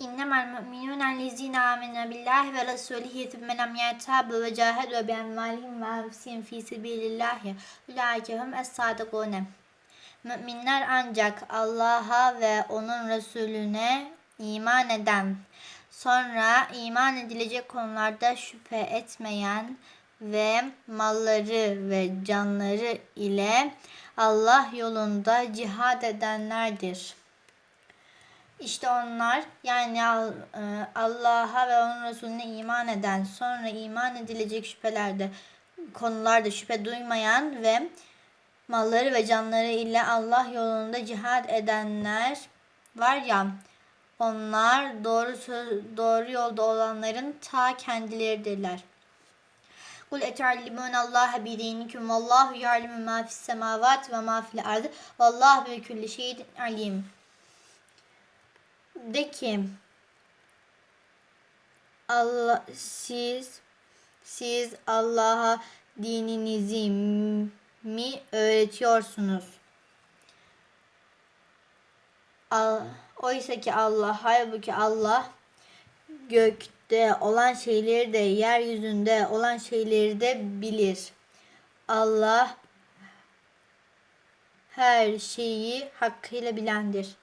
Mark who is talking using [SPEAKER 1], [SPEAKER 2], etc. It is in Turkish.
[SPEAKER 1] İnnemel müminûne lezîne âmenû billahi ve rasûlihi thumme lem yertâbû ve câhedû bi emvâlihim ve anfusihim fî sebîlillâhi ulâike hum es-sâdıkûne. Müminler ancak Allah'a ve onun Resulüne iman eden, sonra iman edilecek konularda şüphe etmeyen ve malları ve canları ile Allah yolunda cihad edenlerdir. İşte onlar yani e, Allah'a ve onun Resulüne iman eden, sonra iman edilecek şüphelerde, konularda şüphe duymayan ve malları ve canları ile Allah yolunda cihad edenler var ya onlar doğru söz, doğru yolda olanların ta kendileridirler. Kul etuallimûne Allahe bidinikum vallahu ya'lemu ma fis semavati ve ma fil ardı vallahu bi kulli şeyin alim. De Allah siz siz Allah'a dininizi mi öğretiyorsunuz? Al- Oysa ki Allah, halbuki Allah gökte olan şeyleri de yeryüzünde olan şeyleri de bilir. Allah her şeyi hakkıyla bilendir.